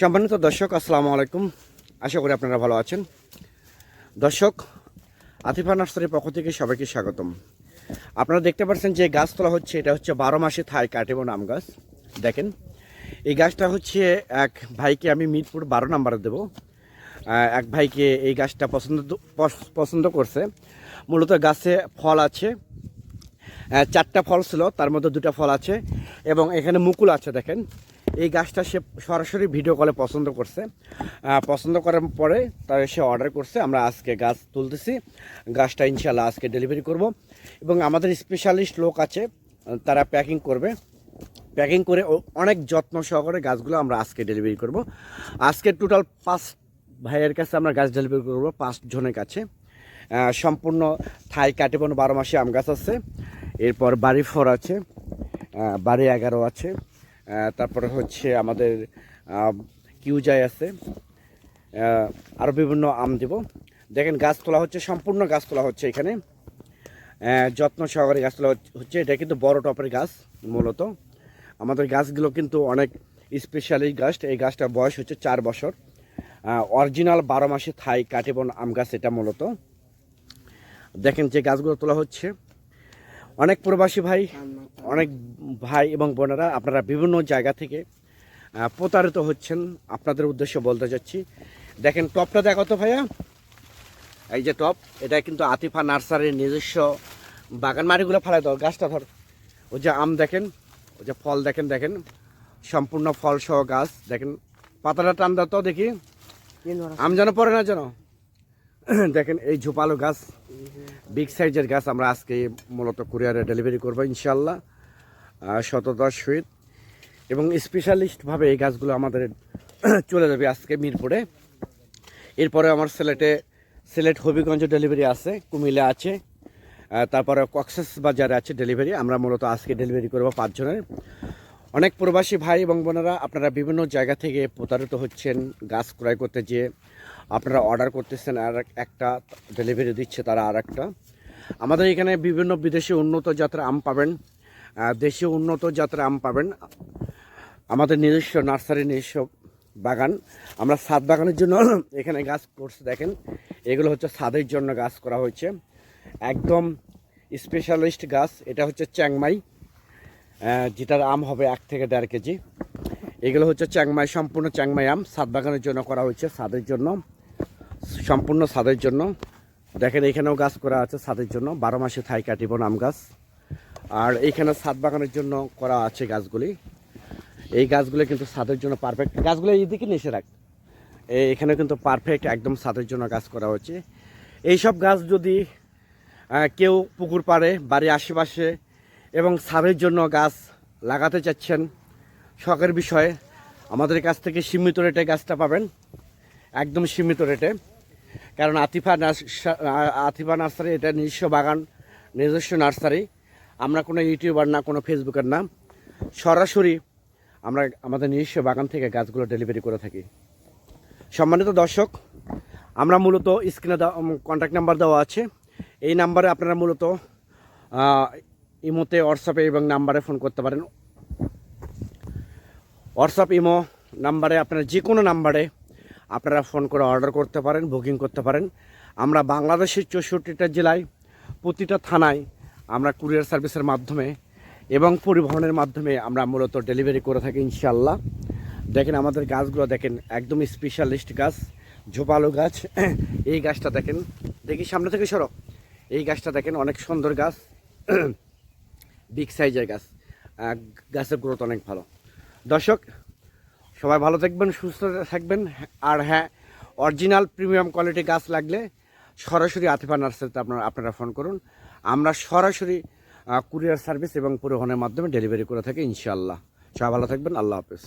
সম্মানিত দর্শক, আসসালামু আলাইকুম। আশা করি আপনারা ভালো আছেন। দর্শক, আতিফা নার্সারির পক্ষ থেকে সবাইকে স্বাগতম। আপনারা দেখতে পাচ্ছেন যে গাছ তোলা হচ্ছে, এটা হচ্ছে বারো মাসে থাই কাটেবো নাম গাছ। দেখেন, এই গাছটা হচ্ছে এক ভাইকে আমি মিরপুর বারো নাম্বারে দেবো। এক ভাইকে এই গাছটা পছন্দ পছ- পছন্দ করছে। মূলত গাছে ফল আছে। চারটা ফল ছিল, তার মধ্যে দুটো ফল আছে এবং এখানে মুকুল আছে, দেখেন। এই গাছটা সে সরাসরি ভিডিও কলে পছন্দ করছে। পছন্দ করার পরে তার সে অর্ডার করছে। আমরা আজকে গাছ তুলতেছি। গাছটা ইনশাল্লাহ আজকে ডেলিভারি করব। এবং আমাদের স্পেশালিস্ট লোক আছে, তারা প্যাকিং করবে। প্যাকিং করে অনেক যত্ন সহকারে গাছগুলো আমরা আজকে ডেলিভারি করব। আজকে টোটাল পাঁচ ভাইয়ের কাছে আমরা গাছ ডেলিভারি করব, পাঁচ জনের কাছে। সম্পূর্ণ থাই কাটেবন বারো মাসে আম গাছ আছে। এরপর বাড়ি ফোর আছে। বাড়ি এগারো আছে। তারপরে হচ্ছে আমাদের কিউজাই আছে। আরও বিভিন্ন আম দেব। দেখেন গাছ তোলা হচ্ছে, সম্পূর্ণ গাছ তোলা হচ্ছে এখানে। যত্ন সহকারে গাছ তোলা হচ্ছে এটা কিন্তু বড় টপের গাছ মূলত। আমাদের গাছগুলো কিন্তু অনেক স্পেশালি গাছ, এই গাছটার বয়স হচ্ছে চার বছর। অরিজিনাল বারো মাসে থাই কাটিবন আম গাছ এটা মূলত। দেখেন যে গাছগুলো তোলা হচ্ছে। অনেক প্রবাসী ভাই অনেক ভাই এবং বোনেরা আপনারা বিভিন্ন জায়গা থেকে প্রতারিত হচ্ছেন। আপনাদের উদ্দেশ্যে বলতে যাচ্ছি দেখেন টপটা দেখো তো ভাইয়া। এই যে টপ এটা কিন্তু আতিফা নার্সারির নিজস্ব বাগান। মাটিগুলো ফেলাই দাও গাছটা ধর। ওই যে আম দেখেন ওই যে ফল দেখেন দেখেন। সম্পূর্ণ ফল সহ গাছ দেখেন। পাতাটা টান দাও তো দেখি। আম যেন পড়ে না যেন? দেখেন, এই ঝোপালো গাছ বিগ সাইজের গাছ আমরা আজকে মূলত কুরিয়ারে ডেলিভারি করব ইনশাল্লাহ শতদশ সহিত এবং স্পেশালিস্টভাবে এই গাছগুলো আমাদের চলে যাবে আজকে মিরপুরে। এরপরে আমার সিলেটে সিলেট হবিগঞ্জ ডেলিভারি আছে, কুমিল্লা আছে তারপরে কক্সেস বাজারে আছে ডেলিভারি আমরা মূলত আজকে ডেলিভারি করব পাঁচজনের। অনেক প্রবাসী ভাই এবং বোনেরা আপনারা বিভিন্ন জায়গা থেকে প্রতারিত হচ্ছেন, গাছ ক্রয় করতে যেয়ে আপনারা অর্ডার করতেছেন আর এক- একটা ডেলিভারি দিচ্ছে তারা আর একটা আমাদের এখানে বিভিন্ন বিদেশি উন্নত জাতের আম পাবেন দেশীয় উন্নত জাতের আম পাবেন। আমাদের নিজস্ব নার্সারি, নিজস্ব বাগান। আমরা সাদ বাগানের জন্য এখানে গাছ করছে, দেখেন। এগুলো হচ্ছে ছাদের জন্য গাছ করা হয়েছে। একদম স্পেশালিস্ট গাছ, এটা হচ্ছে চ্যাংমাই। যেটার আম হবে এক থেকে দেড় কেজি। এগুলো হচ্ছে চ্যাংমাই, সম্পূর্ণ চ্যাংমাই আম। ছাদ বাগানের জন্য করা হয়েছে ছাদের জন্য। সম্পূর্ণ ছাদের জন্য। দেখেন, এখানেও গাছ করা আছে ছাদের জন্য। বারো মাসে থাই কাটিব আম গাছ। আর এইখানে ছাদ বাগানের জন্য করা আছে গাছগুলি। এই গাছগুলো কিন্তু ছাদের জন্য পারফেক্ট গাছগুলো এইদিকে নিচে রাখ। এখানে কিন্তু পারফেক্ট একদম ছাদের জন্য গাছ করা হচ্ছে এইসব গাছ যদি কেউ পুকুর পাড়ে, বাড়ির আশেপাশে এবং ছাদের জন্য গাছ লাগাতে চাচ্ছেন। শখের বিষয়ে, আমাদের কাছ থেকে সীমিত রেটে গাছটা পাবেন। একদম সীমিত রেটে। কারণ আতিফা আতিফা নার্সারি, এটা নিজস্ব বাগান, নিজস্ব নার্সারি। আমরা কোনো ইউটিউবার না, কোনো ফেসবুকের না। সরাসরি আমরা আমাদের নিজস্ব বাগান থেকে গাছগুলো ডেলিভারি করে থাকি। সম্মানিত দর্শক, আমরা মূলত স্ক্রিনে কন্ট্যাক্ট নাম্বার দেওয়া আছে। এই নাম্বারে আপনারা মূলত ইমোতে হোয়াটসঅ্যাপে এবং নাম্বারে ফোন করতে পারেন। হোয়াটসঅ্যাপ ইমো নাম্বারে আপনারা যে কোনো নাম্বারে আপনারা ফোন করে অর্ডার করতে পারেন বুকিং করতে পারেন। আমরা বাংলাদেশের চৌষট্টিটা জেলায় প্রতিটা থানায় আমরা কুরিয়ার সার্ভিসের মাধ্যমে এবং পরিবহনের মাধ্যমে আমরা মূলত ডেলিভারি করে থাকি ইনশাল্লাহ দেখেন আমাদের গাছগুলো দেখেন, একদম স্পেশালিস্ট গাছ, ঝোপালো গাছ। এই গাছটা দেখেন, দেখি সামনে থেকে সরো। এই গাছটা দেখেন, অনেক সুন্দর গাছ। বিগ সাইজের গাছ। গাছের গ্রোথ অনেক ভালো। দর্শক, সবাই ভালো থাকবেন, সুস্থ থাকবেন। আর হ্যাঁ অরিজিনাল প্রিমিয়াম কোয়ালিটি গাছ লাগলে সরাসরি আতিফা নার্সারিতে আপনারা আপনারা ফোন করুন। আমরা সরাসরি কুরিয়ার সার্ভিস এবং পরিবহনের মাধ্যমে ডেলিভারি করে থাকি, ইনশাআল্লাহ। সবাই ভালো থাকবেন, আল্লাহ হাফেজ।